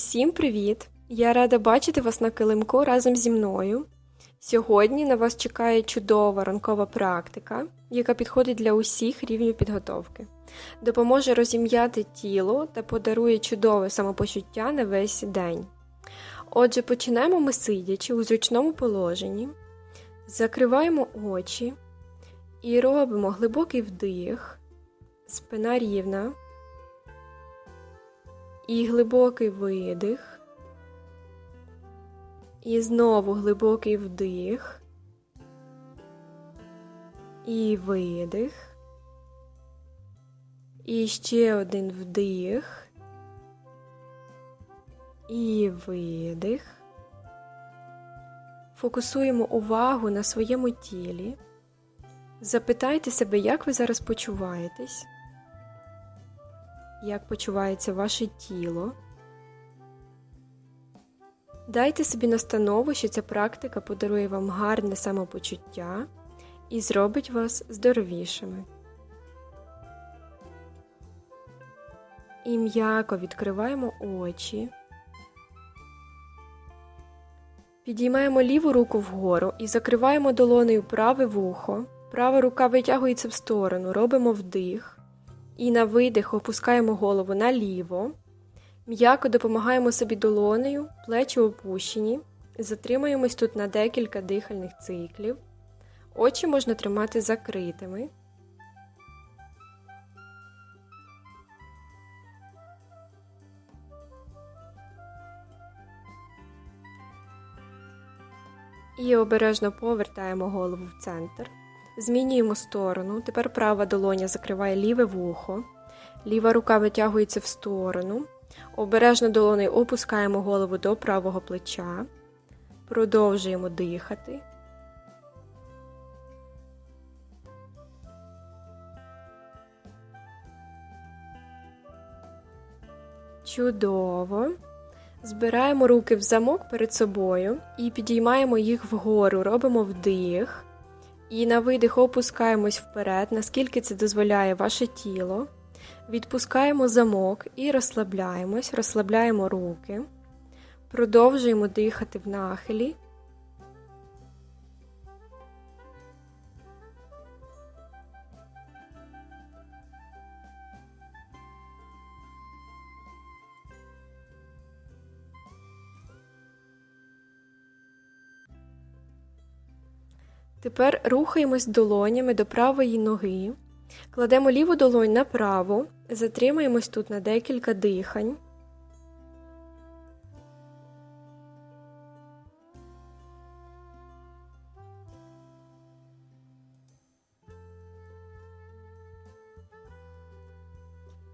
Усім привіт! Я рада бачити вас на килимку разом зі мною. Сьогодні на вас чекає чудова ранкова практика, яка підходить для усіх рівнів підготовки, допоможе розім'яти тіло та подарує чудове самопочуття на весь день. Отже, починаємо ми сидячи у зручному положенні, закриваємо очі і робимо глибокий вдих, спина рівна. І глибокий видих. І знову глибокий вдих. І видих. І ще один вдих. І видих. Фокусуємо увагу на своєму тілі. Запитайте себе, як ви зараз почуваєтесь як почувається ваше тіло. Дайте собі настанову, що ця практика подарує вам гарне самопочуття і зробить вас здоровішими. І м'яко відкриваємо очі. Підіймаємо ліву руку вгору і закриваємо долонею праве вухо. Права рука витягується в сторону, робимо вдих. І на видих опускаємо голову наліво. М'яко допомагаємо собі долонею, плечі опущені. Затримуємось тут на декілька дихальних циклів. Очі можна тримати закритими. І обережно повертаємо голову в центр. Змінюємо сторону. Тепер права долоня закриває ліве вухо, ліва рука витягується в сторону. Обережно долонею опускаємо голову до правого плеча. Продовжуємо дихати. Чудово. Збираємо руки в замок перед собою і підіймаємо їх вгору. Робимо вдих. І на видих опускаємось вперед, наскільки це дозволяє ваше тіло. Відпускаємо замок і розслабляємось, розслабляємо руки. Продовжуємо дихати в нахилі. Тепер рухаємось долонями до правої ноги. Кладемо ліву долонь на праву, затримаємось тут на декілька дихань.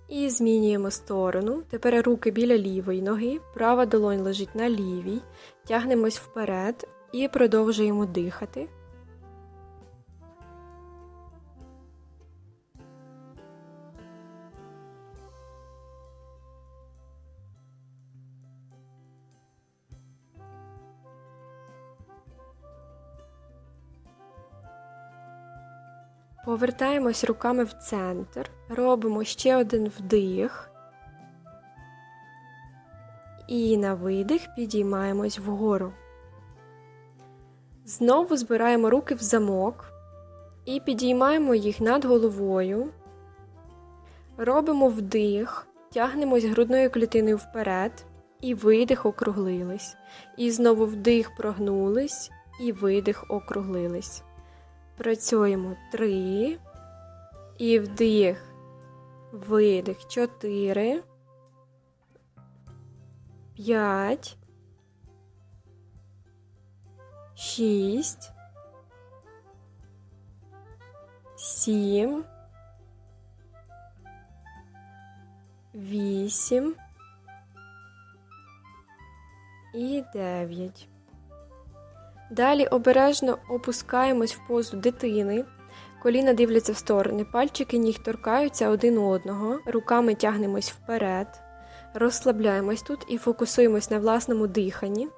І змінюємо сторону. Тепер руки біля лівої ноги, права долонь лежить на лівій, тягнемось вперед і продовжуємо дихати. Повертаємось руками в центр, робимо ще один вдих. І на видих підіймаємось вгору. Знову збираємо руки в замок і підіймаємо їх над головою. Робимо вдих, тягнемось грудною клітиною вперед, і видих округлились. І знову вдих прогнулись, і видих округлились. Працюємо три. І вдих, видих, чотири. П'ять. Шість. Сім. Вісім. І дев'ять. Далі обережно опускаємось в позу дитини, коліна дивляться в сторони, пальчики ніг торкаються один одного, руками тягнемось вперед, розслабляємось тут і фокусуємось на власному диханні.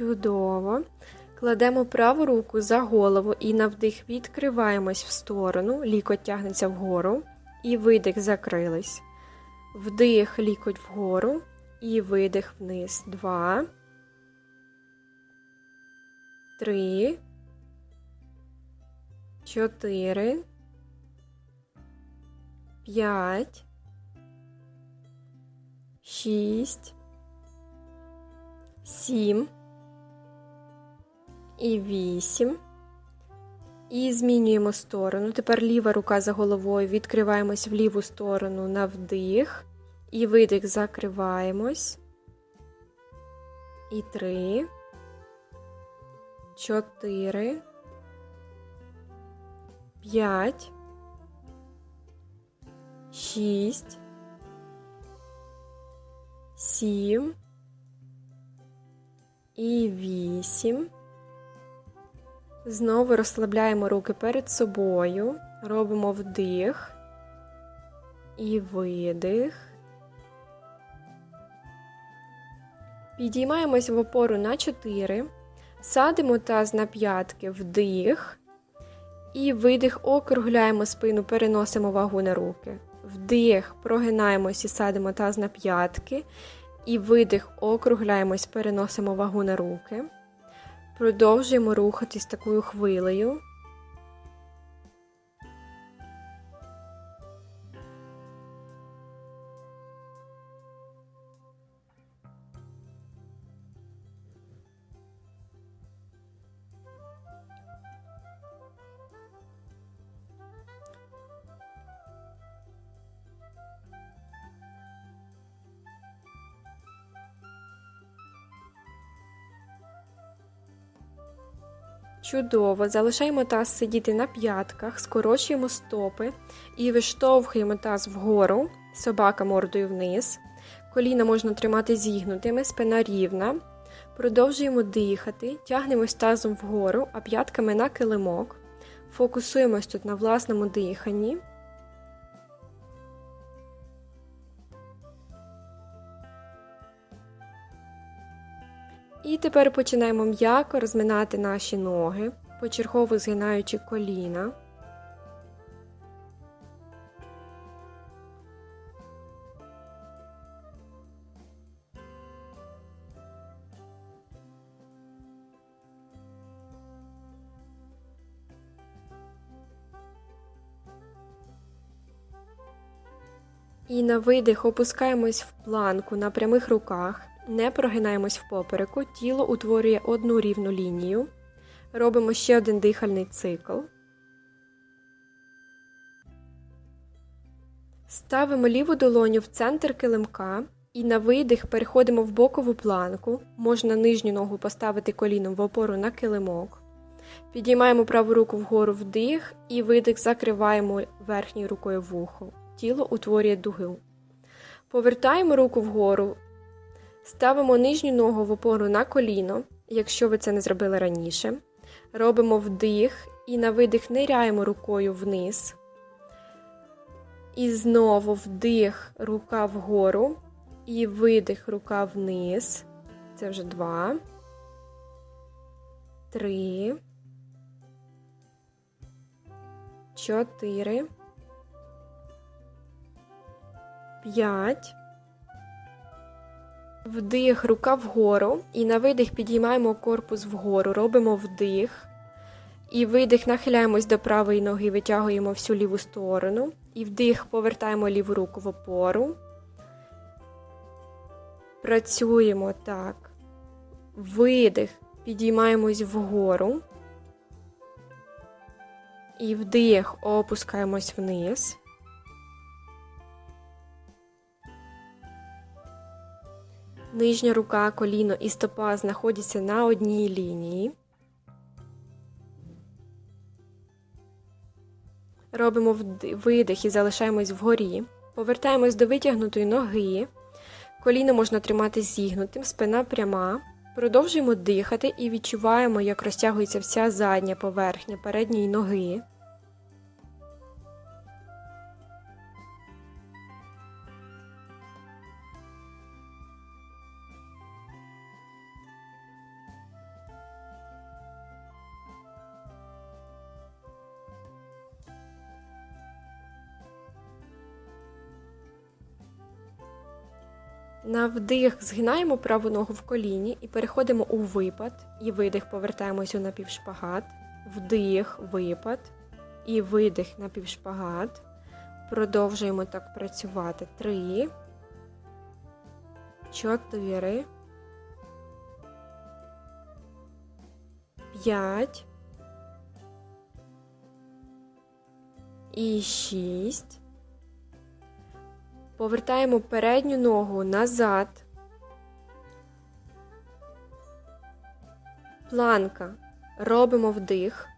Чудово. Кладемо праву руку за голову і на вдих відкриваємось в сторону, лікоть тягнеться вгору, і видих закрились. Вдих, лікоть вгору, і видих вниз. Два. Три. Чотири. П'ять. Шість. Сім. І вісім. І змінюємо сторону. Тепер ліва рука за головою. Відкриваємось в ліву сторону на вдих. І видих закриваємось. І три. Чотири. П'ять. Шість. Сім. І вісім. Знову розслабляємо руки перед собою, робимо вдих і видих. Підіймаємось в опору на 4, садимо таз на п'ятки вдих. І видих, округляємо спину, переносимо вагу на руки. Вдих, прогинаємось і садимо таз на п'ятки. І видих, округляємось, переносимо вагу на руки. Продовжуємо рухатись такою хвилею. Чудово, залишаємо таз сидіти на п'ятках, скорочуємо стопи і виштовхуємо таз вгору, собака мордою вниз. Коліна можна тримати зігнутими, спина рівна. Продовжуємо дихати, тягнемось тазом вгору, а п'ятками на килимок. Фокусуємось тут на власному диханні. І тепер починаємо м'яко розминати наші ноги, почергово згинаючи коліна. І на видих опускаємось в планку на прямих руках. Не прогинаємось в попереку, тіло утворює одну рівну лінію. Робимо ще один дихальний цикл. Ставимо ліву долоню в центр килимка і на видих переходимо в бокову планку. Можна нижню ногу поставити коліном в опору на килимок. Підіймаємо праву руку вгору вдих і видих закриваємо верхньою рукою вухо. Тіло утворює дугу. Повертаємо руку вгору. Ставимо нижню ногу в опору на коліно, якщо ви це не зробили раніше. Робимо вдих і на видих ниряємо рукою вниз. І знову вдих, рука вгору. І видих, рука вниз. Це вже два. Три. Чотири. П'ять. Вдих, рука вгору. І на видих підіймаємо корпус вгору. Робимо вдих. І видих, нахиляємось до правої ноги, витягуємо всю ліву сторону. І вдих, повертаємо ліву руку в опору. Працюємо так. Видих, підіймаємось вгору. І вдих, опускаємось вниз. Нижня рука, коліно і стопа знаходяться на одній лінії. Робимо видих і залишаємось вгорі. Повертаємось до витягнутої ноги. Коліно можна тримати зігнутим, спина пряма. Продовжуємо дихати і відчуваємо, як розтягується вся задня поверхня передньої ноги. На вдих згинаємо праву ногу в коліні і переходимо у випад. І видих, повертаємось у напівшпагат. Вдих, випад. І видих напівшпагат. Продовжуємо так працювати. Три. Чотири. П'ять. І шість. Повертаємо передню ногу назад. Планка. Робимо вдих.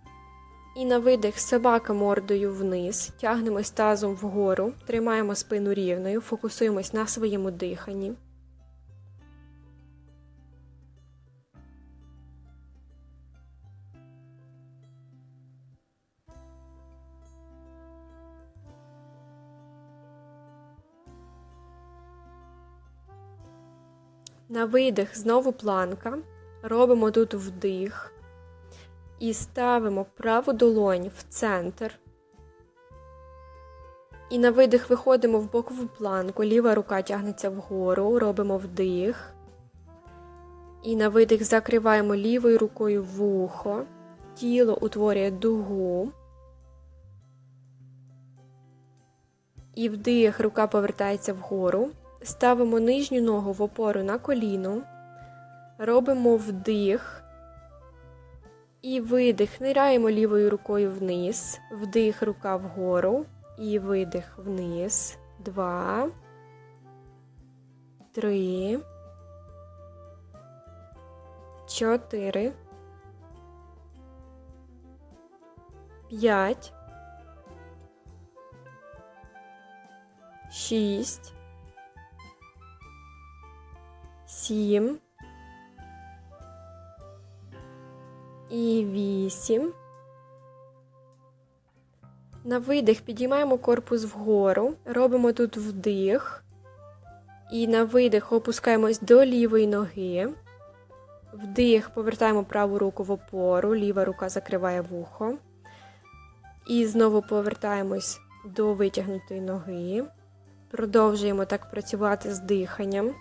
І на видих собака мордою вниз. Тягнемось тазом вгору. Тримаємо спину рівною. Фокусуємось на своєму диханні. На видих знову планка. Робимо тут вдих. І ставимо праву долонь в центр. І на видих виходимо в бокову планку. Ліва рука тягнеться вгору. Робимо вдих. І на видих закриваємо лівою рукою вухо. Тіло утворює дугу. І вдих, рука повертається вгору. Ставимо нижню ногу в опору на коліно. Робимо вдих. І видих. Ниряємо лівою рукою вниз. Вдих, рука вгору. І видих вниз. Два. Три. Чотири. П'ять. Шість. Сім. І вісім. На видих підіймаємо корпус вгору, робимо тут вдих. І на видих опускаємось до лівої ноги. Вдих, повертаємо праву руку в опору, ліва рука закриває вухо. І знову повертаємось до витягнутої ноги. Продовжуємо так працювати з диханням.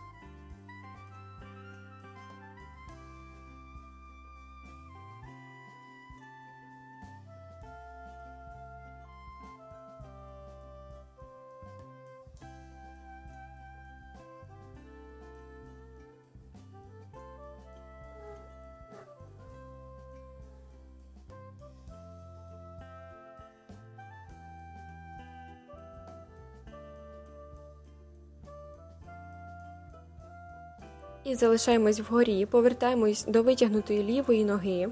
І залишаємось вгорі, повертаємось до витягнутої лівої ноги,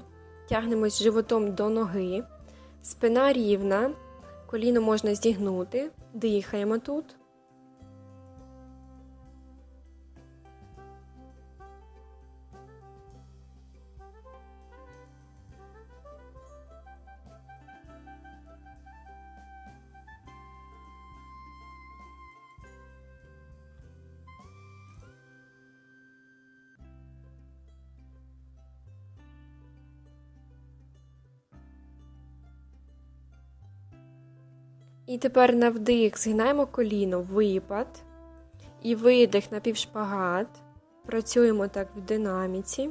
тягнемось животом до ноги, спина рівна, коліно можна зігнути, дихаємо тут. І тепер на вдих згинаємо коліно, випад. І видих на півшпагат. Працюємо так в динаміці.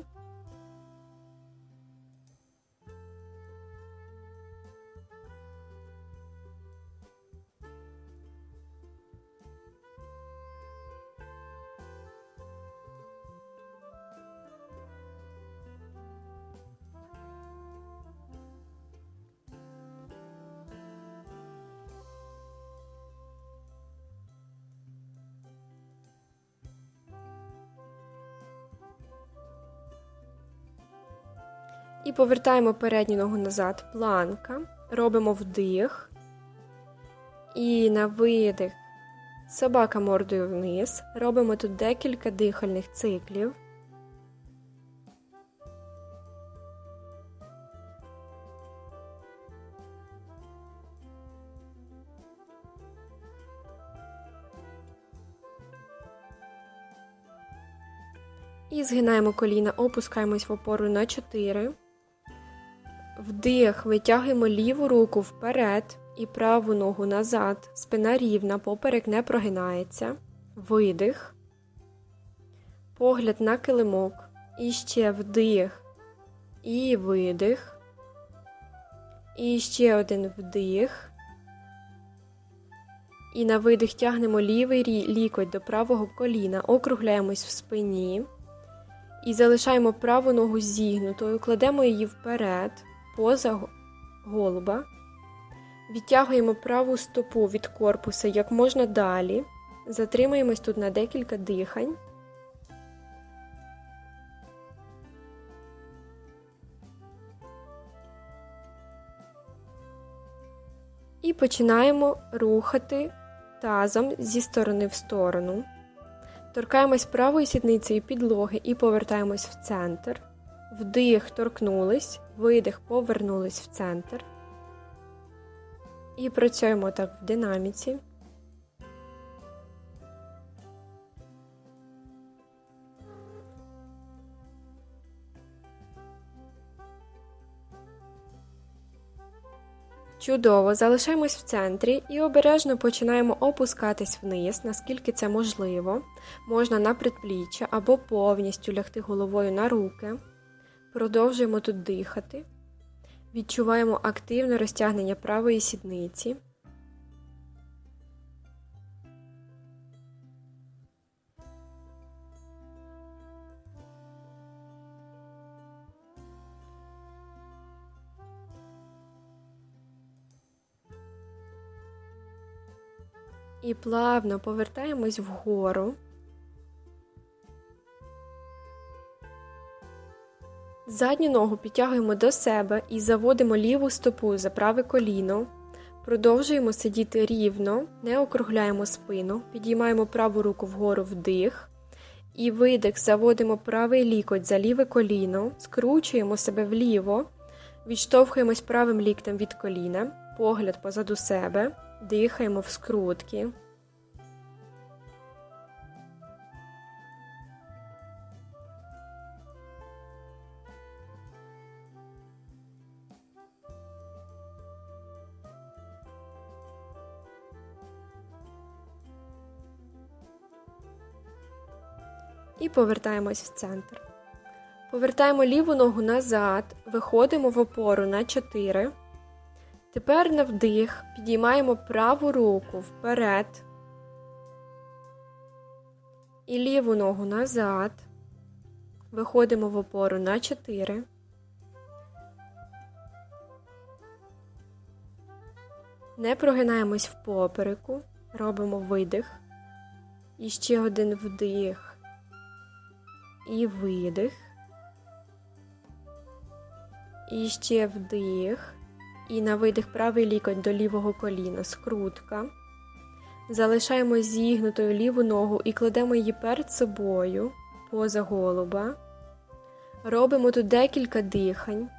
І повертаємо передню ногу назад, планка. Робимо вдих. І на видих. Собака мордою вниз. Робимо тут декілька дихальних циклів. І згинаємо коліна, опускаємось в опору на 4. Вдих, витягуємо ліву руку вперед і праву ногу назад. Спина рівна, поперек не прогинається. Видих. погляд на килимок. І ще вдих і видих. І ще один вдих. І на видих тягнемо лівий лікоть до правого коліна, округляємось в спині. І залишаємо праву ногу зігнутою, кладемо її вперед, поза голуба. Відтягуємо праву стопу від корпуса як можна далі. Затримаємось тут на декілька дихань. І починаємо рухати тазом зі сторони в сторону. Торкаємось правою сідницею підлоги і повертаємось в центр. Вдих, торкнулись, видих, повернулись в центр. І працюємо так в динаміці. Чудово, залишаємось в центрі і обережно починаємо опускатись вниз, наскільки це можливо. Можна на предпліччя або повністю лягти головою на руки. Продовжуємо тут дихати. Відчуваємо активне розтягнення правої сідниці. І плавно повертаємось вгору. Задню ногу підтягуємо до себе і заводимо ліву стопу за праве коліно. Продовжуємо сидіти рівно, не округляємо спину, підіймаємо праву руку вгору вдих. І видих, заводимо правий лікоть за ліве коліно, скручуємо себе вліво, відштовхуємось правим ліктем від коліна, погляд позаду себе, дихаємо в скрутки. І повертаємось в центр. Повертаємо ліву ногу назад, виходимо в опору на 4. Тепер на вдих підіймаємо праву руку вперед. І ліву ногу назад. Виходимо в опору на 4. Не прогинаємось в попереку. Робимо видих. І ще один вдих. І видих. І ще вдих. І на видих правий лікоть до лівого коліна, скрутка. Залишаємо зігнутою ліву ногу і кладемо її перед собою поза голуба. Робимо тут декілька дихань.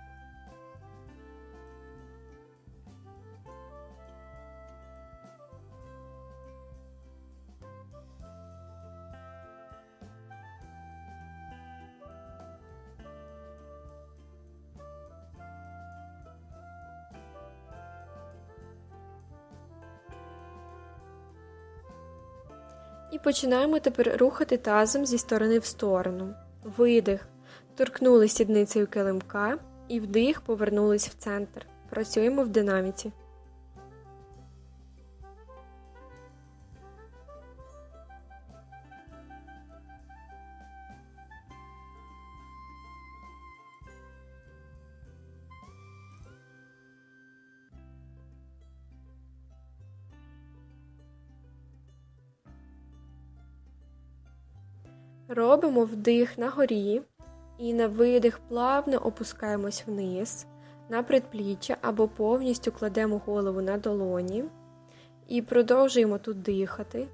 Починаємо тепер рухати тазом зі сторони в сторону. Видих. Торкнулись сідницею килимка і вдих, повернулись в центр. Працюємо в динаміці. Робимо вдих на горі і на видих плавно опускаємось вниз на предпліччя або повністю кладемо голову на долоні і продовжуємо тут дихати.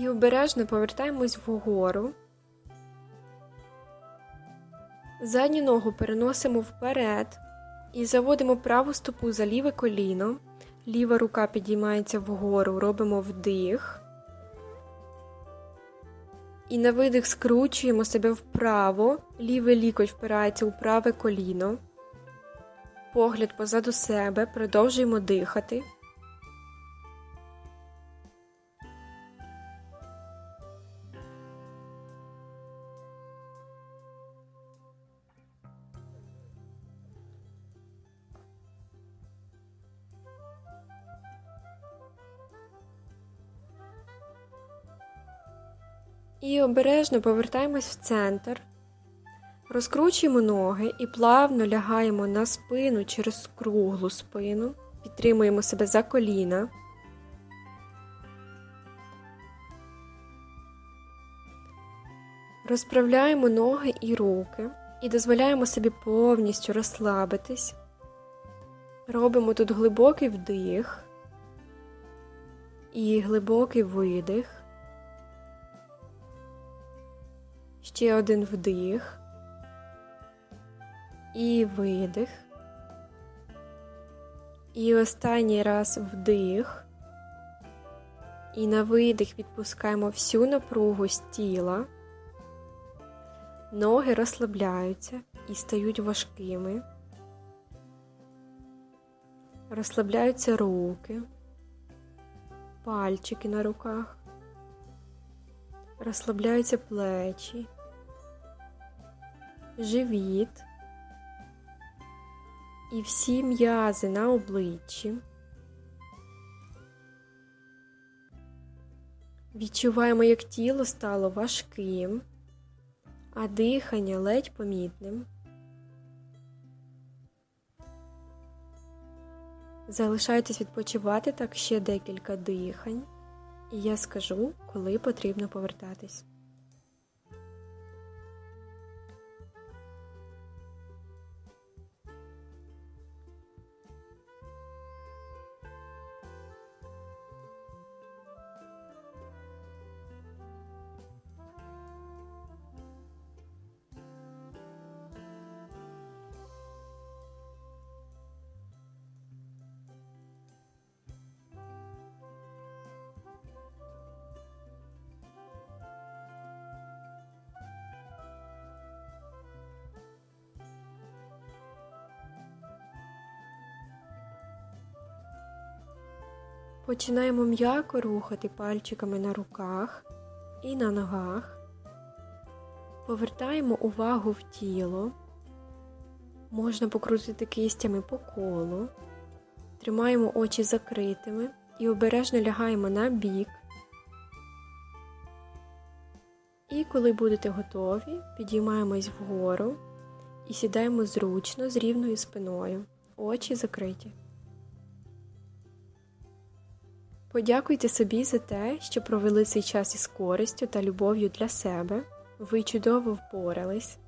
І обережно повертаємось вгору. Задню ногу переносимо вперед і заводимо праву стопу за ліве коліно. Ліва рука підіймається вгору, робимо вдих. І на видих скручуємо себе вправо, лівий лікоть впирається у праве коліно. Погляд позаду себе, продовжуємо дихати. І обережно повертаємось в центр. Розкручуємо ноги і плавно лягаємо на спину через круглу спину. Підтримуємо себе за коліна. Розправляємо ноги і руки і дозволяємо собі повністю розслабитись. Робимо тут глибокий вдих і глибокий видих. Ще один вдих і видих. І останній раз вдих. І на видих відпускаємо всю напругу з тіла. Ноги розслабляються і стають важкими. Розслабляються руки, пальчики на руках, розслабляються плечі, живіт і всі м'язи на обличчі. Відчуваємо, як тіло стало важким, а дихання ледь помітним. Залишайтесь відпочивати так ще декілька дихань, і я скажу, коли потрібно повертатись. Починаємо м'яко рухати пальчиками на руках і на ногах. Повертаємо увагу в тіло. Можна покрутити кистями по колу. Тримаємо очі закритими і обережно лягаємо на бік. І коли будете готові, підіймаємось вгору і сідаємо зручно з рівною спиною. Очі закриті. Подякуйте собі за те, що провели цей час із користю та любов'ю для себе. Ви чудово впорались.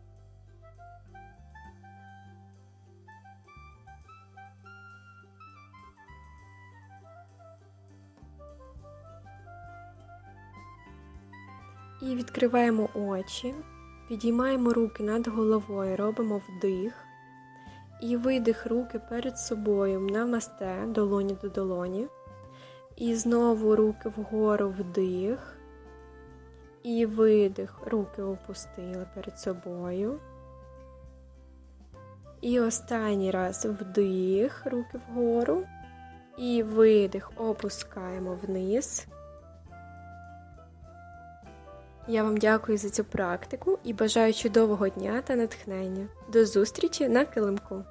І відкриваємо очі, підіймаємо руки над головою, робимо вдих і видих руки перед собою намасте, долоні до долоні. І знову руки вгору вдих. І видих, руки опустили перед собою. І останній раз вдих, руки вгору. І видих, опускаємо вниз. Я вам дякую за цю практику і бажаю чудового дня та натхнення. До зустрічі на килимку!